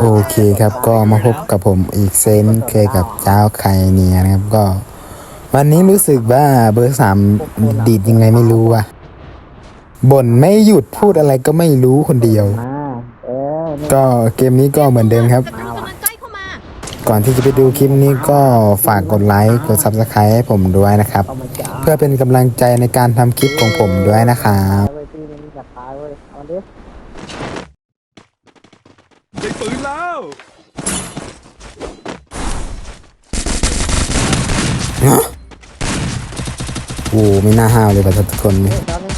โอเคครับก็มาพบกับผมอีกเซนเคยกับเจ้าไคเนียนะครับก็ วันนี้รู้สึกว่าเบอร์สามดีดยังไงไม่รู้อะบ่นไม่หยุดพูดอะไรก็ไม่รู้คนเดียวมาเออนี่ก็เกมนี้ก็เหมือนเดิมครับศัตรูกำลังใกล้เข้ามาก่อนที่จะไปดูคลิปนี้ก็ฝากกดไลค์กด subscribe ให้ผมด้วยนะครับเอามาจ่าเพื่อเป็นกำลังใจในการทำคลิปของผมด้วยนะครับ ปืนแล้วโอ้ไม่น่าห้าวเลยว่ะทุกคนเฮ้ยตอนนี้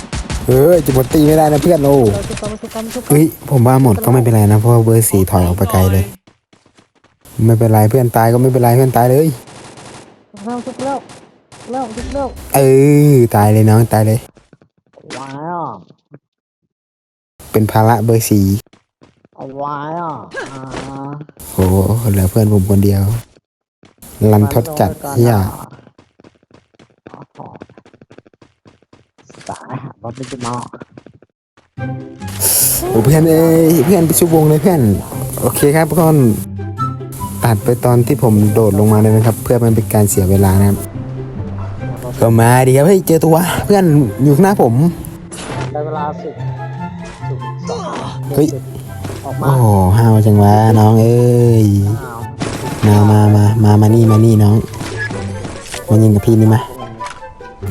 เฮ้ยจะหมดตีไม่ได้นะเพื่อนโอ้เราชุบกันชุบกันชุบกันเฮ้ยผมว่าหมดก็ไม่เป็นไรนะเพราะว่าเบอร์สี่ถอยออกไปไกลเลย ไม่เป็นไรเพื่อนตายก็ไม่เป็นไรเพื่อนตายเลยเร็วชุบเร็วเร็วชุบเร็วเออตายเลยน้องตายเลย ว้ายอะเป็นภาระเบอร์สี่ เอาว้ายอะอ่าโอ้โหเหลือเพื่อนผมคนเดียว ลันทดจัดเฮียโอ้โหตายหาบอลไม่จะมาโอ้เพื่อนเอ้ยเพื่อนไปชุบวงเลยเพื่อน โอเคครับทุกคนตัดไปตอนที่ผมโดดลงมาเลยนะครับ เพื่อมันเป็นการเสียเวลานะครับก็มาดีครับเฮ้ยเจอตัวเพื่อนอยู่ข้างหน้าผมได้เวลาสิบสิบสองเฮ้ย ออกมาโอ้โหห้าวจังวะน้องเอ้ยอ้าวมามามามามานี่มานี่น้องมายิงกับพี่นี่มา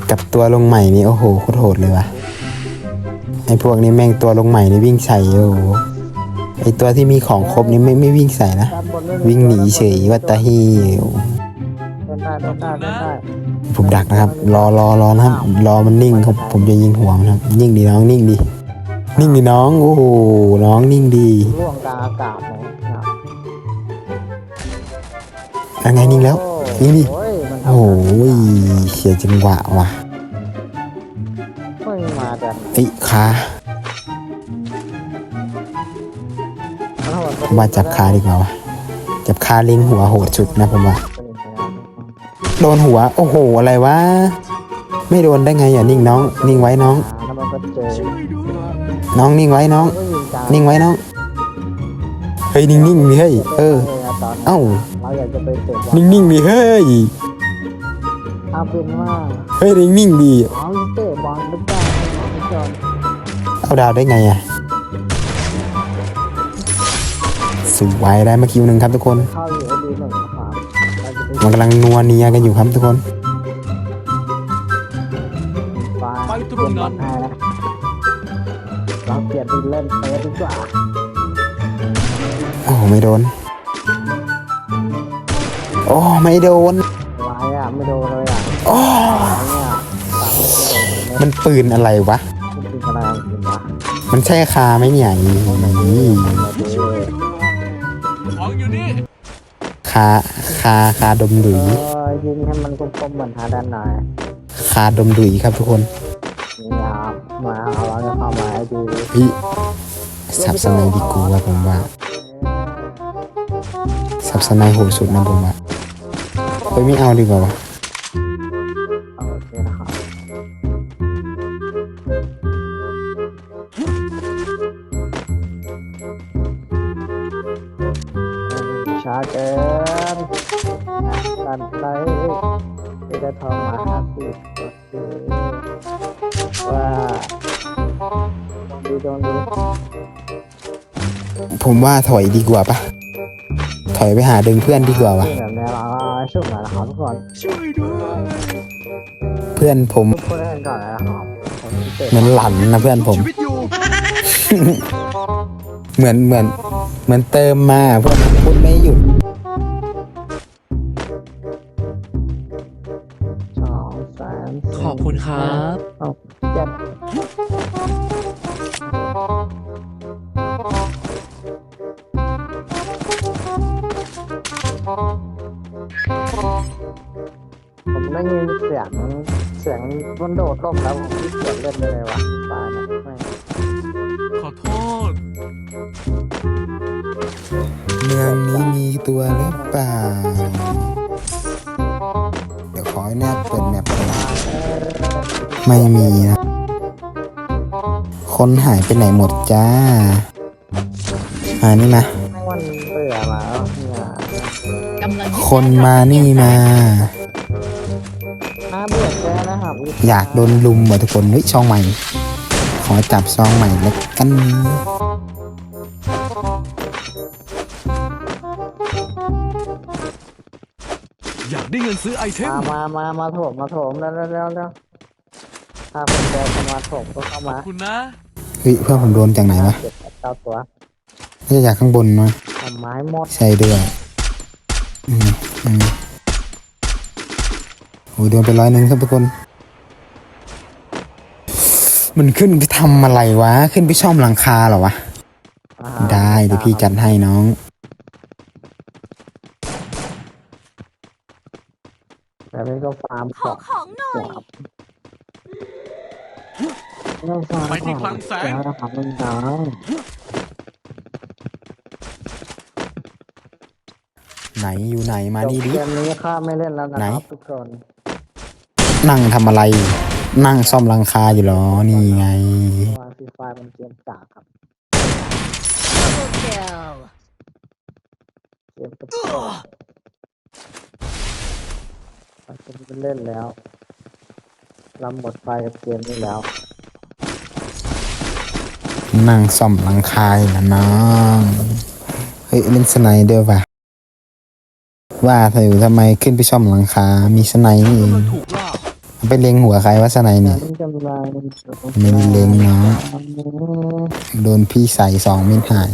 กับตัวลงใหม่นี่โอ้โหโคตรโหดเลยว่ะไอพวกนี้แม่งตัวลงใหม่นี่วิ่งใส่โอ้โหไอตัวที่มีของครบนี่ไม่ไม่วิ่งใส่นะด้านบนไม่มีวิ่งหนีเฉยวัตตาฮีเดินได้เดินได้เดินได้ผมดักนะครับ รอรอรอนะครับรอมันนิ่งครับผมจะยิงหัวมันครับนิ่งดีน้องนิ่งดี นิ่งดีน้อง โอ้โห น้องนิ่งดีร่วงกลางอากาศเลยนะยังไงนิ่งแล้ว นิ่งดิโอ้ยมันโอ้โหเสียจังหวะว่ะเพิ่งมาแต่ไอ้ยขาผมว่าจับคาดีกว่าวะจับคาเล็งหัวโหดสุดนะผมว่าโดนหัว โอ้โห อะไรวะ ไม่โดนได้ไงอย่านิ่งน้อง นิ่งไว้น้องแล้วมั นก็เจอช่วยด้วยน้องนิ่งไว้น้องก็ยิงกลางนิ่งไว้น้อง เฮ้ยนิ่งนิ่งๆดิเฮ้ย เออตอนเอ้า เราอยากจะไปเตะบอลนิ่งนิ่งๆดิเฮ้ย เอาเป็นว่าเฮ้ยนิ่งนิ่งๆดิเอาเตะบอลไม่ได้ไม่จอนเอาดาวได้ไงอะสวยได้มาคิวหนึ่งครับทุกคน เข้าอยู่ดีหนึ่งนะครับเราจะไปมันกำลังนัวเนียกันอยู่ครับทุกคนไปเปลี่ยนบอลให้นะเราเปลี่ยนไปเล่นเตะดีกว่า โอ้ไม่โดน โอ้ไม่โดนลายอะไม่โดนเลยอะโอ้ลายเนี่ยตามไม่โดนเลยมันปืนอะไรวะ มันเป็นอะไรกันวะมันใช่คาไหมเนี่ยอีมาดูของอยู่นี่คาคาคาดมดุยเออยิงให้มันกลมๆเหมือนฮาดันหน่อย คาดมดุยครับทุกคนนี่ ฮ้ยสับสไนดีกูว่าผมว่าสับสไนโหดสุดนะผมว่าเฮ้ยไม่เอาดีกว่าวะโอเคครับชาเกินกันไปที่ได้ทองมาห้าสิบก็คือว่า ดูดงดูผมว่าถอยดีกว่าปะถอยไปหาดึงเพื่อนดีกว่าวะซึ่งแบบนี้เราก็ช่วยหน่อยนะครับทุกคนช่วยด้วยเพื่อนผมทุกคนเล่นก่อนนะครับผมเตะเหมือนหลันนะเพื่อนผม ชีวิตอยู่เหมือนเหมือนเหมือนเติมมาเพื่อนพูดไม่หยุดสองสามสี่ขอบคุณครับ หกเจ็ด ผมได้ยินเสียงเสียงมันโดดลงแล้วผมที่เกียจเล่นไปเลยวะตายนะไม่ขอโทษ เมืองนี้มีตัวหรือเปล่า เดี๋ยวขอให้แนบเปิดแมปก่อนไม่มีนะ คนหายไปไหนหมดจ้ามานี่มาแม่งวันมาแล้วเนี่ยกำลังยึดคนมานี่มา น่าเบื่อแกนะครับอยากโดนลุมว่ะทุกคนเฮ้ยช่องใหม่ ขอจับซองใหม่แล้วกันอยากได้เงินซื้อไอเทม มามามามาโถมมาโถมแล้วแล้วแล้วแล้ว ถ้าคนแกจะมาโถมก็เข้ามาคุณนะ เฮ้ยเพื่อนผมโดนจากไหนวะเจ็ดเก้าตัวน่าจะจากข้างบนมั้งทำไม้หมดใช่ด้วยอืมอืมโอ้ยโดนไปร้อยหนึ่งครับทุกคน มันขึ้นไปทำอะไรวะ ขึ้นไปช่อมหลังคาเหรอวะ อ่าได้เดี๋ยวพี่จัดให้น้อง แต่นี่ก็ฟาร์มขอของหน่อยต้อ งฟาร์มไปที่คลังแสง แล้วนะครับน้องไหนอยู่ไหนมาจบนี่ดิ เกมนี้ข้าไม่เล่นแล้วนะไหนครับทุกคนนั่งทำอะไร นั่งซ่อมหลังคาอยู่เหรอ นี่ไง วางฟรีไฟล์มันเกมกากครับ Double kill เกมกระโปรงมันจะเล่นแล้ว เราหมดไฟกับเกมนี้แล้ว นั่งซ่อมหลังคาอยู่นะน้องเฮ้ยเล่นสไนเดอร์ป่ะว่าเธอทำไมขึ้นไปซ่อมหลังคา มีสไนนี่เองกำลังถูกล่าไปเล็งหัวใครว่าสไนเนี่ยมันจะมาไม่ได้เล็งเนาะโดนพี่ใส่สองเม็ดหาย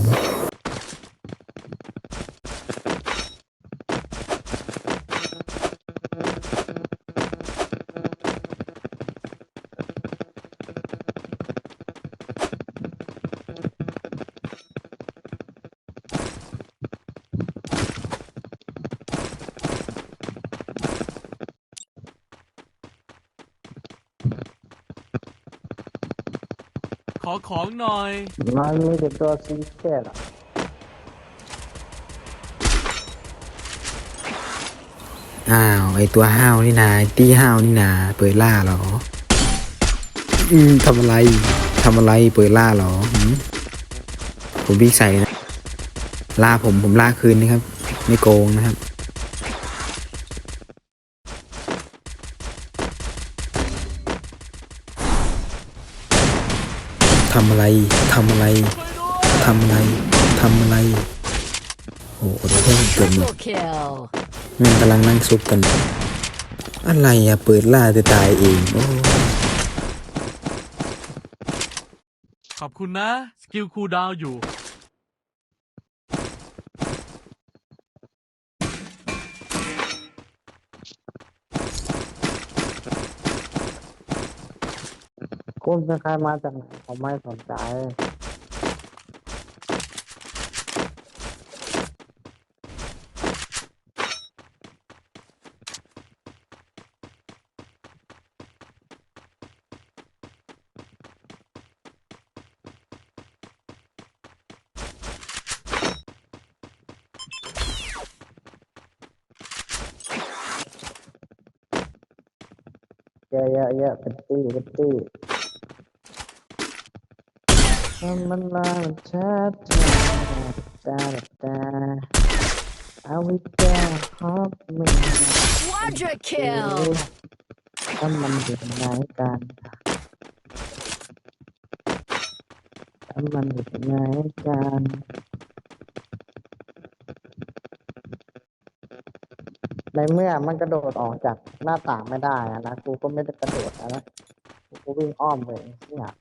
ขอของหน่อย มันมีแต่ตัวซีเกตอะอ้าวไอตัวห้าวนี่นาไอ้ตี้ห้าวนี่นาเปิดล่าเหรออืมทำอะไรทำอะไรเปิดล่าเหรอหืมผมพี่ใส่นะล่าผมผมล่าคืนนะครับ ไม่โกงนะครับ ทำอะไรทำอะไรทำอะไรทำอะไร โอ้โหเพื่อนเกินมด Triple kill แม่งกำลังนั่งซุกกัน อะไรอะเปิดล่าจะตายเองโอ้ขอบคุณนะ สกิลคูลดาวอยู่ คุณเป็นใครมาจากไหนผมไม่สนใจ เยอะเยอะเยอะเป็นตี้เป็นตี้ มันลามันชัดตาตาเอาวิจาฮอปมึง Quadra kill ถ้ามันอยู่ไหนกันถ้ามันอยู่ไหนกันในเมื่อมันกระโดดออกจากหน้าต่างไม่ได้อะนะกูก็ไม่ได้กระโดดนะกูก็วิ่งอ้อมไปเนี่ย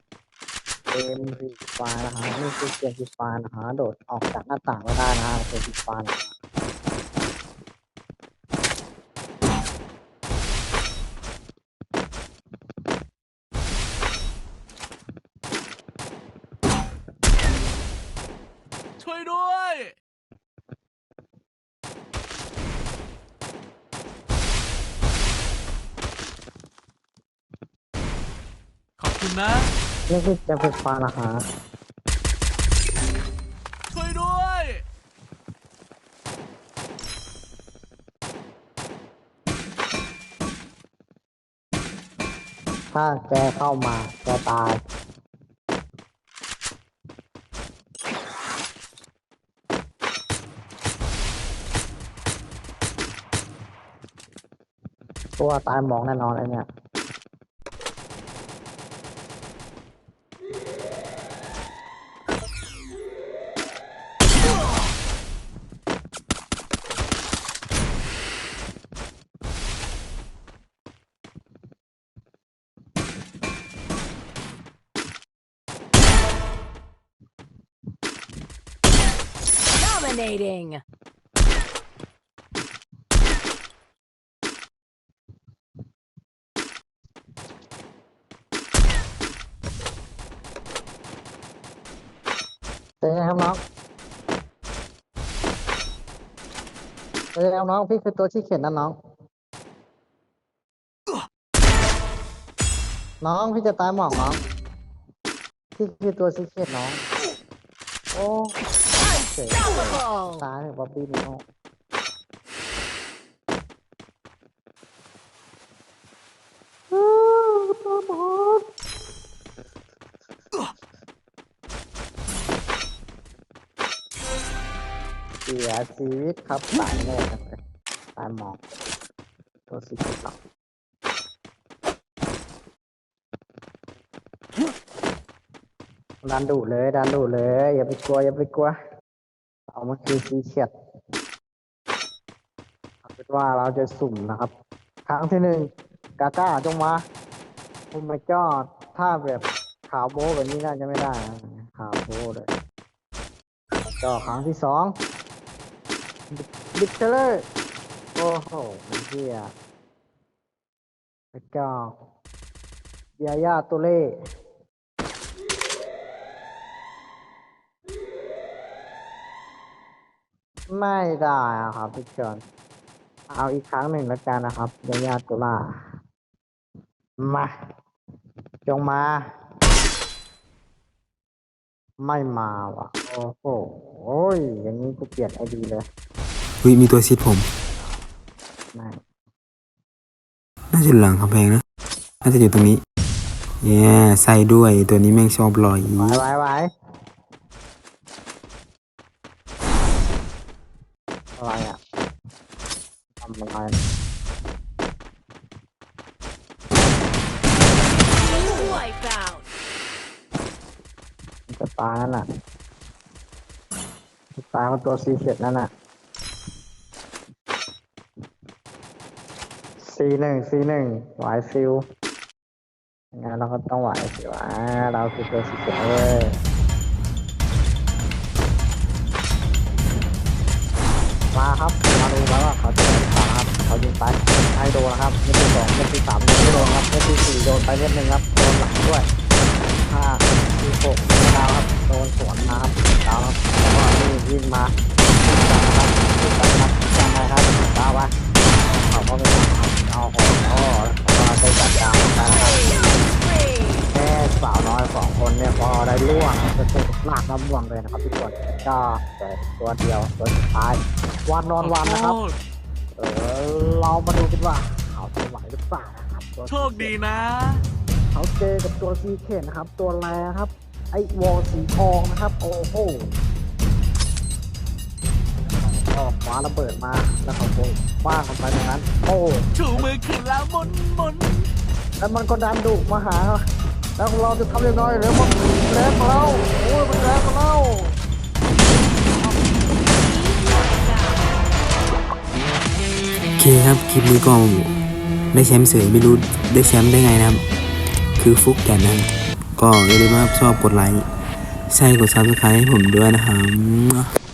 เกมฟรีไฟนะฮะนี่คือเกมฟรีไฟนะฮะโดดออกจากหน้าต่างก็ได้นะเกมฟรีไฟนะ นี่คือจะเป็นฟ้าละฮะช่วยด้วย ถ้าแกเข้ามาจะตาย ตัวตายมองแน่นอนเลยเนี่ย Dominating. เป็นไงครับน้องเป็นไงครับน้องพี่คือตัวชี้เข็นนะน้องน้องพี่จะตายหมอกน้องพี่คือตัวชี้เข็นน้อง โอ้ เจ๋ง Unstoppable. ตายเลยบ๊อบบี้นี่โอ้อ้าวตาบอดเสียชีวิตครับตายแน่เลยตายหมอกตัวสีเขียวดันดุเลยดันดุเลย อย่าไปกลัวอย่าไปกลัว เอามาคือซีเชียดเป็นว่าเราจะสุ่มนะครับ ครั้งที่หนึ่งกาก้าจงมาโอ้ไม่จอดถ้าแบบขาวโบแบบนี้น่าจะไม่ได้ขาวโบเลยก็ครั้งที่สองบิ๊กเทเลอร์โอ้โหมันเฮียแล้วก็ยาย่าตัวเล่ ไม่ได้อะครับพี่เชิญเอาอีกครั้งหนึ่งแล้วกันนะครับยายาตุลามา จงมา ไม่มาว่ะ โอ้โหโอ้ยอย่างนี้กูเปลี่ยนไอดีเลยวิมีตัวชิดผม ไม่น่าจะหลังกำแพงนะ น่าจะอยู่ตรงนี้แย่ใส่ด้วยตัวนี้แม่งชอบลอยไหวไหวไหว อะไรอะทำอะไร Wipe out. มันจะตายนั่นน่ะตายมันตัวซีเข็ดนั่นน่ะซีหนึ่งซีหนึ่งไหวฟิวงั้นเราก็ต้องไหวสิวะเราคือตัวซีเข็ดเว้ย เขาจะโดนหรือเปล่าครับเขายิงไปให้โดนะครับเม็ดที่สองเม็ดที่สามยังไม่โดนครับเม็ดที่สี่โดนไปเม็ดหนึ่งครับโดนหลังด้วยห้าสี่หกดาวครับโดนสวนมาครับดาวครับแล้วก็นี่วิ่งมาวิ่งกลับครับวิ่งกลับครับยังไงครับดาวไปเขาก็ไม่ทำครับเอาของอ๋อแล้วก็ได้จัดการไปนะครับแค่สาวน้อยสองคนเนี่ยพอได้ล่วงจะถูกลากน้ำล่วงเลยนะครับทุกคนก็แต่ตัวเดียวตัวสุดท้ายวันนอนวันนะครับ เออเรามาดูกันว่าเขาจะไหวหรือเปล่านะครับตัวโชคดีนะ เขาเจอกับตัวซีเคนนะครับ ตัวแรครับ ไอ้วอลสีทองนะครับ โอ้โหก็คว้าระเบิดมาแล้วเขาโงคว้างกันไปตรงนั้น โอ้ชูมือขึ้นแล้วหมุนหมุนแล้วมันก็ดันดุมาหา แล้วเราจะทำยังไงหรือมันแรงมาเราโอ้ยมันแรงมาเรา เคครับ คลิปนี้ก็ได้แชมป์เสยไม่รู้ได้แชมป์ได้ไงนะครับ คือฟุกแกนนะก็อย่าลืมว่าชอบกดไลค์ใช่กดซับสไครต์ให้ผมด้วยนะครับ